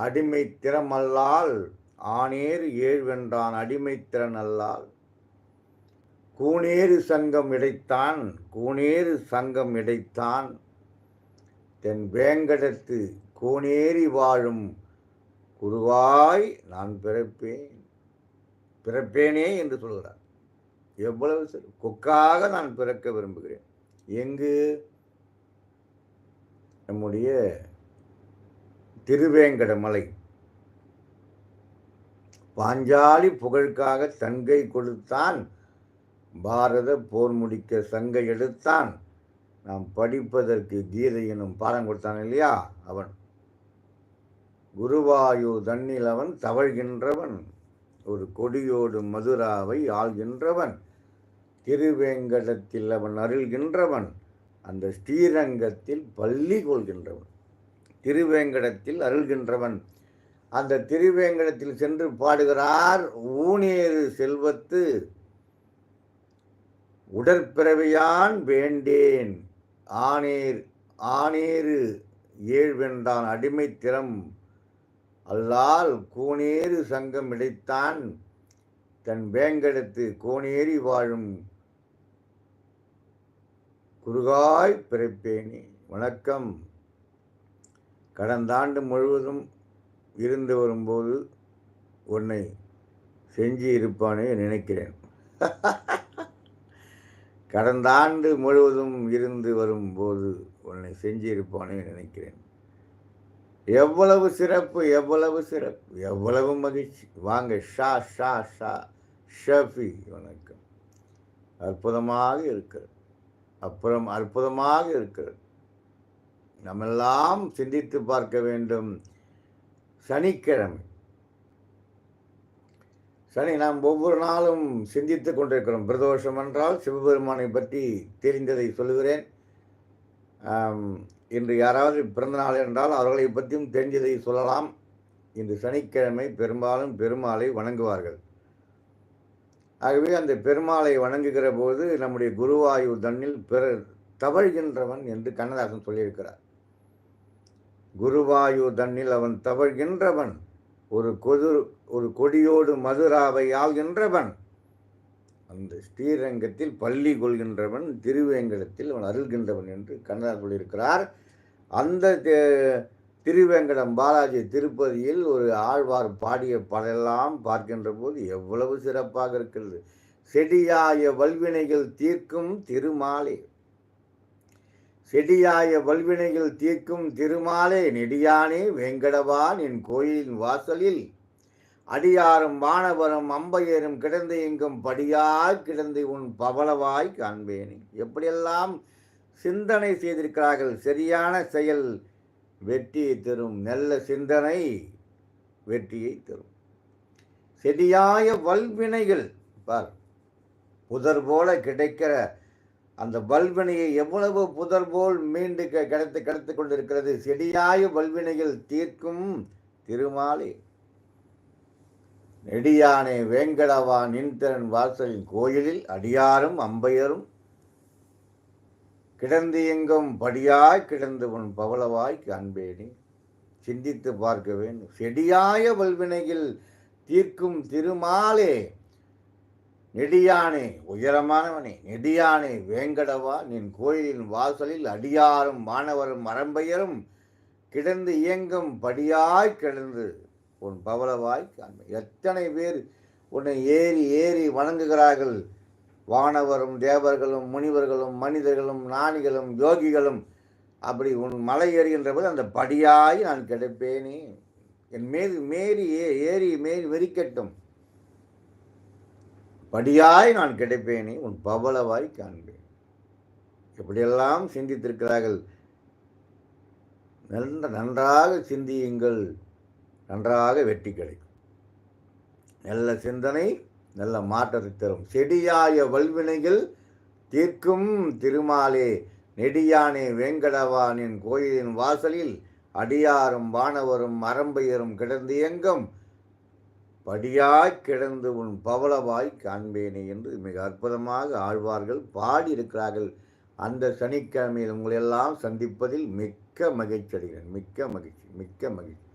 அடிமை திறமல்லால் ஆனேறு ஏழ்வென்றான் அடிமை திறன் அல்லால் கூனேறு சங்கம் இடைத்தான் கூனேறு சங்கம் இடைத்தான். தென் வேங்கடத்து கோனேறி வாழும் குருவாய் நான் பிறப்பேன் பிறப்பேனே என்று சொல்கிறார். எவ்வளவு சரி கொக்காக நான் பிறக்க விரும்புகிறேன். எங்கு? நம்முடைய திருவேங்கடமலை. பாஞ்சாலி புகழுக்காக தங்கை கொடுத்தான். பாரத போர் முடிக்க சங்கை எடுத்தான். நாம் படிப்பதற்கு கீதை எனும் பாடம் கொடுத்தான் இல்லையா? அவன். குருவாயு தன்னில் அவன் தவழ்கின்றவன். ஒரு கொடியோடு மதுராவை ஆள்கின்றவன். திருவேங்கடத்தில் அவன் அருள்கின்றவன். அந்த ஸ்ரீரங்கத்தில் பள்ளி கொள்கின்றவன். திருவேங்கடத்தில் அருள்கின்றவன். அந்த திருவேங்கடத்தில் சென்று பாடுகிறார் ஊனேறு செல்வத்து. உடற்பிறவியான் வேண்டேன். ஆனேர் ஆனேறு ஏழ்வென்றான் அடிமைத்திறம் அல்லால் கூனேறு சங்கம் இடைத்தான். தன் வேங்கடத்து கோனேறி வாழும். குருகாய் பிறப்பேனே. வணக்கம். கடந்த ஆண்டு முழுவதும் இருந்து வரும்போது உன்னை செஞ்சு இருப்பானே நினைக்கிறேன். கடந்த ஆண்டு முழுவதும் இருந்து வரும்போது உன்னை செஞ்சு இருப்பானே நினைக்கிறேன். எவ்வளவு சிறப்பு எவ்வளவு சிறப்பு எவ்வளவு மகிழ்ச்சி. வாங்க ஷா ஷா ஷா ஷஃபி வணக்கம். அற்புதமாக இருக்கிறது. அப்புறம் அற்புதமாக இருக்கிறது. நம்மெல்லாம் சிந்தித்து பார்க்க வேண்டும். சனிக்கிழமை. சனி நாம் ஒவ்வொரு நாளும் சிந்தித்து கொண்டிருக்கிறோம். பிரதோஷம் என்றால் சிவபெருமானை பற்றி தெரிந்ததை சொல்லுகிறேன். இன்று யாராவது பிறந்தநாள் என்றால் அவர்களை பற்றியும் தெரிஞ்சதை சொல்லலாம். இன்று சனிக்கிழமை பெரும்பாலும் பெருமாளை வணங்குவார்கள். ஆகவே அந்த பெருமாளை வணங்குகிற போது நம்முடைய குருவாயு தன்னில் பிற தவழ்கின்றவன் என்று கண்ணதாசன் சொல்லியிருக்கிறார். குருவாயூர் தன்னில் அவன் தவழ்கின்றவன். ஒரு கொது ஒரு கொடியோடு மதுராவை ஆள்கின்றவன். அந்த ஸ்ரீரங்கத்தில் பள்ளி கொள்கின்றவன் திருவேங்கடத்தில் அவன் அருள்கின்றவன் என்று கண்ணதார் சொல்லியிருக்கிறார். அந்த திருவேங்கடம் பாலாஜி திருப்பதியில் ஒரு ஆழ்வார் பாடிய பாடெல்லாம் பார்க்கின்ற போது எவ்வளவு சிறப்பாக இருக்கிறது. செடியாய வல்வினைகள் தீர்க்கும் திருமாலே. செடியாய வல்வினைகள் தீர்க்கும் திருமாலே நெடியானே வேங்கடவான் என் கோயிலின் வாசலில். அடியாரும் வானவரும் அம்பையரும் கிடந்து எங்கும் படியாய் கிடந்து உன் பவளவாய் காண்பேனே. எப்படியெல்லாம் சிந்தனை செய்திருக்கிறார்கள். சரியான செயல் வெற்றியை தரும். நல்ல சிந்தனை வெற்றியை தரும். செடியாய வல்வினைகள் பார் புதர் போல கிடைக்கிற அந்த வல்வினையை எவ்வளவு புதர் போல் மீண்டு க- கிடைத்து கிடைத்து கொண்டிருக்கிறது? செடியாய வல்வினையில் தீர்க்கும் திருமாலே. நெடியானே வேங்கடவா நின்திறன் வாசலின் கோயிலில் அடியாரும் அம்பையரும். கிடந்து எங்கும் படியாய் கிடந்து உன் பவளவாய் காண்பேனே சிந்தித்து பார்க்க வேண்டும். செடியாய வல்வினையில் தீர்க்கும் திருமாலே. நெடியானே உயரமானவனே நெடியானே வேங்கடவா நின் கோயிலின் வாசலில் அடியாரும் மாணவரும் மரம்பெயரும் கிடந்து இயங்கும் படியாய் கிடந்து உன் பவளவாய் எத்தனை பேர் உன்னை ஏறி ஏறி வணங்குகிறார்கள்? வானவரும் தேவர்களும் முனிவர்களும் மனிதர்களும் ஞானிகளும் யோகிகளும். அப்படி உன் மலை ஏறுகின்ற போது அந்த படியாய் நான் கிடைப்பேனே. என் மீது மேரி ஏ- ஏறி மேறி வெறிக்கட்டும். படியாய் நான் கிடைப்பேனே உன் பவளவாய் காண்பேன். எப்படியெல்லாம் சிந்தித்திருக்கிறார்கள்? நல்ல நன்றாக சிந்தியுங்கள் நன்றாக வெற்றி கிடைக்கும். நல்ல சிந்தனை நல்ல மாற்றத்தை தரும் செடியாய வல்வினைகள் தீர்க்கும் திருமாலே நெடியானே வேங்கடவானின் கோயிலின் வாசலில் அடியாரும் வானவரும் அரம்பையரும் கிடந்து எங்கும் படியாய் கிடந்து உன் பவளவாய் காண்பேனே என்று மிக அற்புதமாக ஆழ்வார்கள் பாடியிருக்கிறார்கள். அந்த சனிக்கிழமையில் உங்களெல்லாம் சந்திப்பதில் மிக்க மகிழ்ச்சி அடைகிறேன். மிக்க மகிழ்ச்சி மிக்க மகிழ்ச்சி.